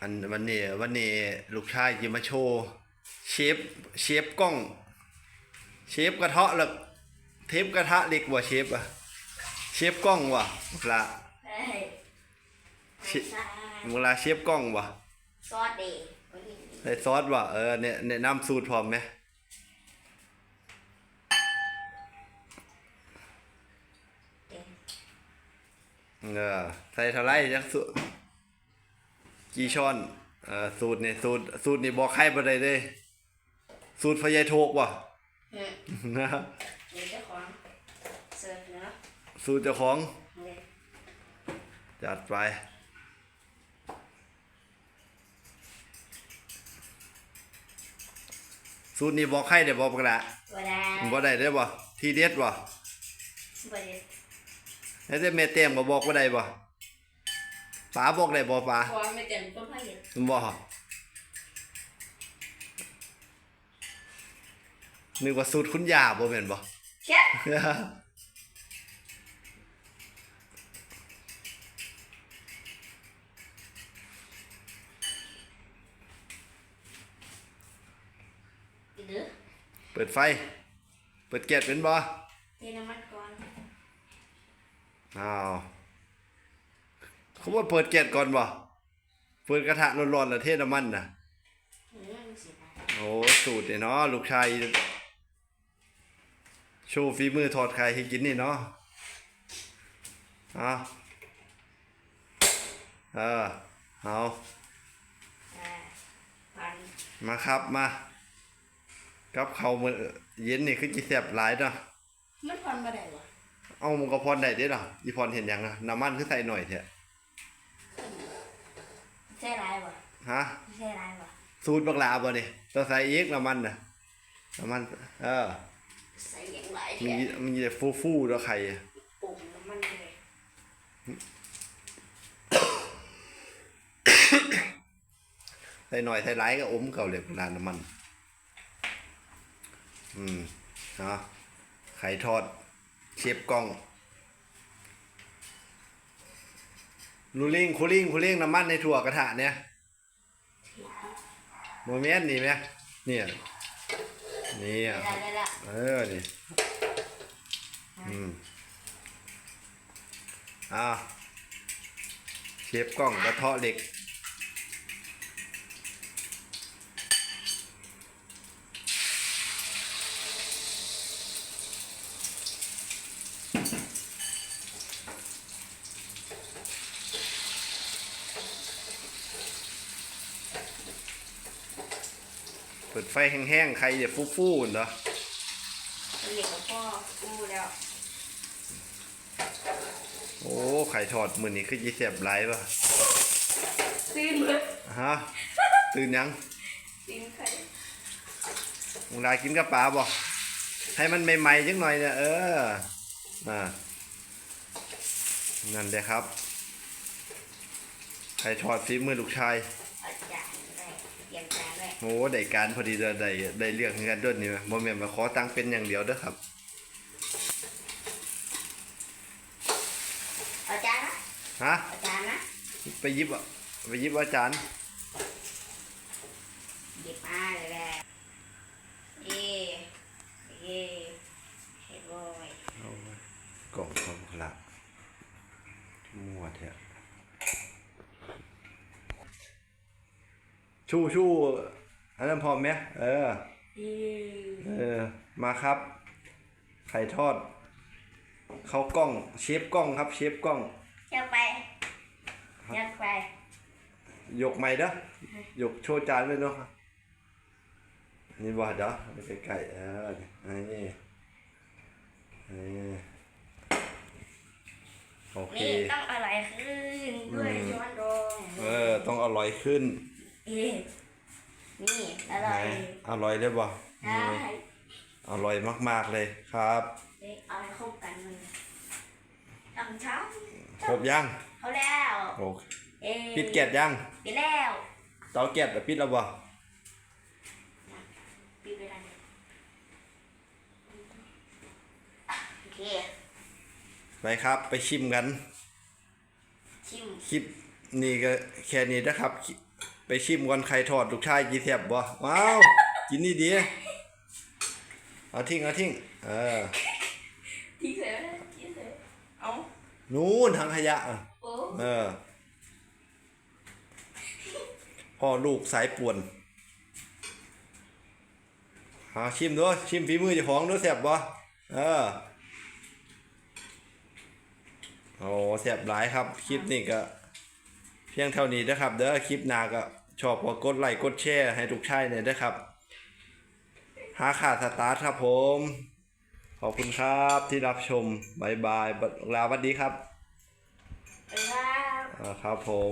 อันวันนี้วันนี้ลูกชายจะมาโชว์เชฟเชฟกล้อง เชฟกระเทาะหรือเทปกระทะเล็กว่ะเชฟอะเชฟกล้องว่ะละเฮ้ยเชเวลาเชฟกล้องว่ะซอสดีวันนี้ใส่ซอสว่ะเออเนี่ยแนะนำสูตรพร้อมไหมเต็มเออใส่เท่าไรจักสู กี่ช้อนเออสูตรนี่สูตรสูตรนี่บอกใครบ่ได้เด้ สูตรพญายโทกว่ะอืมเดี๋ยวเจ้าของเสิร์ฟเนาะสูตรเจ้าของเลยจัดไป สูตรนี้บอกใครได้บอกปะละบัวแดงบ่ได้ได้บ่ทีเด็ดบ่บัวแดงแล้วแต่แม่เต็มก็บอกบ่ได้บ่ ป๋าบอกได้บ่ป๋าพอไม่เต็มต้นพะเห็ดบ่นึกว่าสูตรคุณย่าบ่แม่นบ่เช็ดอีกเด้อเปิดไฟ เปิดแก๊สเป็นบ่เทน้ำมันก่อนอ้าว เขาว่าเปิดแก๊สก่อนบ่เปิดกระทะร้อนๆแล้วเทน้ำมันน่ะอืมสิได้โอ้สูตรเนี่ยเนาะลูกชายโชว์ฝีมือทอดไข่ให้กินนี่เนาะเอาเออเอาอ่าปันมาครับมากับเขาวมือเย็นนี่คือจีแสบหลายเนาะมันพอนมาได้วะเอามันก็พรได้เด้เนาะอีพรเห็นยังอะน้ำมันคือใส่หน่อยเถอะ ใช่ไร วะฮะใช่ไรวะสูตรบักลาบ่นี่ต้องใส่อีกน้ำมันน่ะน้ำมัน เออใส่อย่างไรมีเนี่ยมีแต่ฟูฟูๆแล้วไข่อะปุ่มน้ำมันเลยใส่หน่อยใส่หลายก็อมเก่าเลยนานน้ำมัน อืมเนาะไข่ทอดเชฟกล้องลูลิงคูลิงคูลิงน้ำมันในถั่วกระทะเนี่ย โมเมนต์นี่ไหมเนี่ยนี่อะเออนี่อืมอ่าเชฟกล้องกระเทาะเหล็ก เปิดไฟแห้งๆ ใครจะฟู่ๆเนาะเหล็กกับพ่อกู้แล้ว โอ้ไข่ทอดมือนี้คือจีเสียบไรป่ะซีนเลยฮะ ตื่นยังซีนไข่มึงดากินกับปลาบ่ให้มันใหม่ๆจังหน่อยเนี่ยเอออ่านั่นเลยครับไข่ทอดฝีมือลูกชาย โอ้ได้การพอดีเลยได้ได้เรื่องกันด้วยนี่โมเมนต์มาขอตังค์เป็นอย่างเดียวเด้อครับเอาจารย์นะฮะเอาจารย์นะไปหยิบอะไปหยิบอาจารย์หยิบมาเลยแหละเอเอเฮ้ยบอยเอาไว้กล่องของพละมั่วเถอะชู่ชู่ อันนั้นพร้อมไหมเออเอเออ มาครับ ไข่ทอด เขากล้อง เชฟกล้องครับ เชฟกล้องเชือกไปเชือกไปยกไม้เด้อยกโชว์จานเลยเนาะนี่บ่เด้อไปใกล้ๆเออนี่นี่นี่โอเคนี่ต้องอร่อยขึ้นด้วยอืมช้อนโดงเออ ต้องอร่อยขึ้น เอ๊ะนี่อไหนร่อยอร่อยได้บ่ได้อร่อยมากๆเลยครับ เอ๊ะเอาให้เข้ากันมันต้องช้ครบยังำเขาแล้วโอเคเอ๊ะปิดแก๊สยัง ปิดแล้วเตาแก๊สอะปิดแล้วบ่ปิดไปแล้วเนี่ยโอเคไปครับ ไปชิมกันชิม คลิปนี้ก็แค่นี้นะครับคลิ ชิมก่อนไข่ทอดลูกชายกินแซ่บบ่ว้าวกินนี่ดีเอาทิ้งเอาทิ้งเออทิ้งเสร็จแล้วทิ้งเสร็จเอานู่นทางขยะอะโอ้เออพ่อลูกสายป่วนหาชิมด้วยชิมฝีมือเจ้าของด้วยแซ่บบ่เออโอ้แซ่บหลายครับ คลิปนี้ก็ เพียงเท่านี้นะครับ เด้อคลิปหน้าก็ ชอบก็กดไลค์กดแชร์ให้ทุกชายหน่อยนะครับ หาขาดสตาร์ทครับผม ขอบคุณครับที่รับชมบายบายลาสวัสดีครับไปครับอ่าครับผม